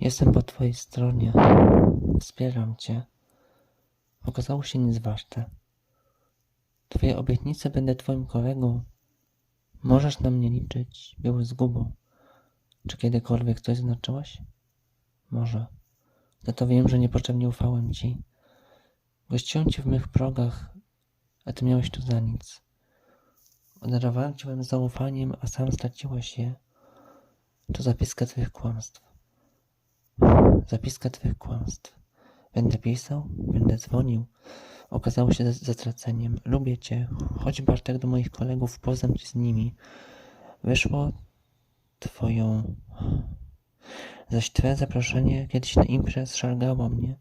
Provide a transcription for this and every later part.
Jestem po twojej stronie. Wspieram cię. Okazało się nic warte. Twoje obietnice będę twoim kolegą. Możesz na mnie liczyć. Były zgubą. Czy kiedykolwiek coś znaczyłaś? Może. Za to wiem, że niepotrzebnie ufałem ci. Gościłem cię w mych progach, a ty miałeś to za nic. Odarowałem cię zaufaniem, a sam straciłeś je. To zapiska twych kłamstw. Zapiska twych kłamstw. Będę pisał, będę dzwonił. Okazało się za- zatraceniem. Lubię cię. Chodź Bartek do moich kolegów, poznam cię z nimi. Wyszło twoją... Zaś twoje zaproszenie kiedyś na imprez szargało mnie.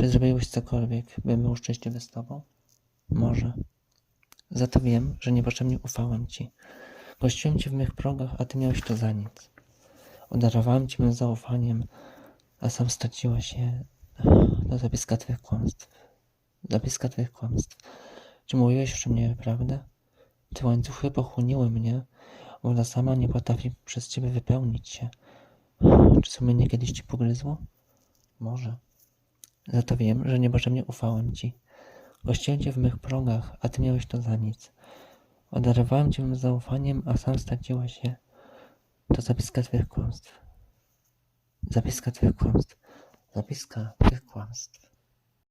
Czy zrobiłeś cokolwiek, bym był szczęśliwy z tobą? Może. Za to wiem, że niepotrzebnie ufałem ci. Gościłem cię w mych progach, a ty miałeś to za nic. Odarowałem cię moim zaufaniem, a sam straciłeś je. To zapiska twych kłamstw. Zapiska twych kłamstw. Czy mówiłeś przy mnie prawdę? Te łańcuchy pochłoniły mnie, bo ona sama nie potrafi przez ciebie wypełnić się. Czy sumienie kiedyś ci pogryzło? Może. Za to wiem, że niepotrzebnie ufałem ci. Gościłem cię w mych progach, a ty miałeś to za nic. Odarowałem cię zaufaniem, a sam straciłeś je. To zapiska twych kłamstw. Zapiska twych kłamstw. Zapiska twych kłamstw.